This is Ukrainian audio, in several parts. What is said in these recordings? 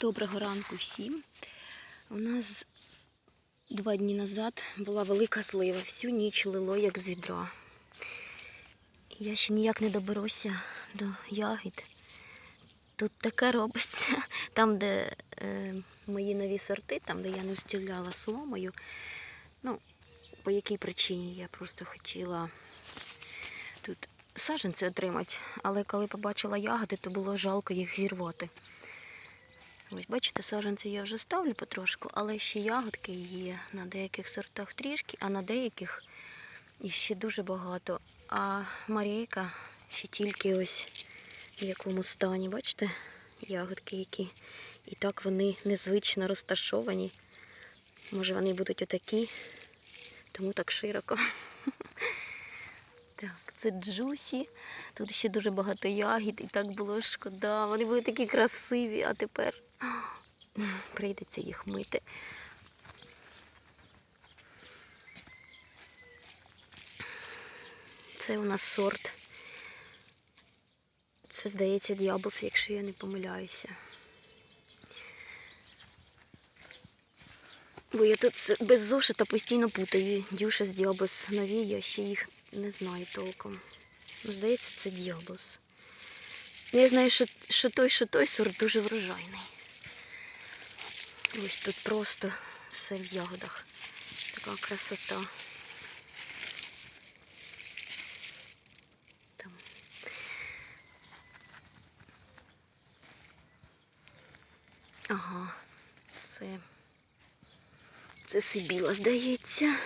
Доброго ранку всім. У нас два дні назад була велика злива. Всю ніч лило, як з відра. Я ще ніяк не доберуся до ягід. Тут таке робиться. Там, де е, мої нові сорти, там, де я не встіляла соломою. Ну, по якій причині я просто хотіла тут саджанці отримати. Але коли побачила ягоди, то було жалко їх зірвати. Ось бачите, саджанці я вже ставлю потрошку, але ще ягодки є на деяких сортах трішки, а на деяких іще дуже багато. А Марійка ще тільки ось в якому стані, бачите, ягодки які. І так вони незвично розташовані. Може вони будуть отакі, тому так широко. Це джусі. Тут ще дуже багато ягід, і так було шкода. Вони були такі красиві, а тепер прийдеться їх мити. Це у нас сорт. Це, здається, діаблс, якщо я не помиляюся. Бо я тут без зошита постійно путаю. Дюша з діаблс нові, я ще їх не знаю толком. Ну, здається, це діаблс. Я знаю, що, що той, що той сорт дуже врожайний. Ось тут просто все в ягодах. Така красота. Ага, це. Це Сибіла, здається.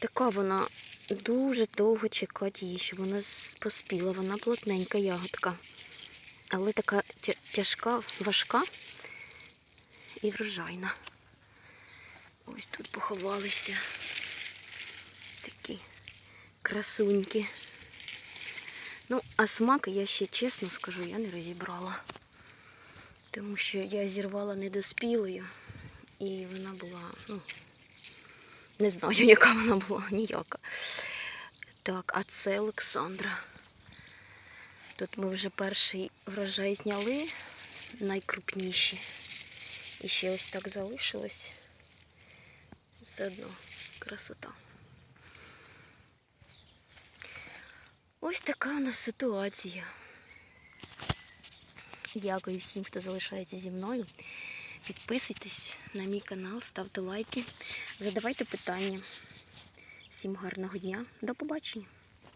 Така вона дуже довго чекати її, щоб вона поспіла. Вона плотненька ягодка. Але така тяжка, важка і врожайна. Ось тут поховалися такі красуньки. Ну, а смак, я ще чесно скажу, я не розібрала. Тому що я зірвала недоспілою. І вона була, ну, не знаю, яка вона була, ніяка. Так, а це Олександра. Тут ми вже перший врожай зняли, найкрупніші. І ще ось так залишилось. Все одно красота. Ось така у нас ситуація. Дякую всім, хто залишається зі мною. Підписуйтесь на мій канал, ставте лайки, задавайте питання. Всім гарного дня, до побачення!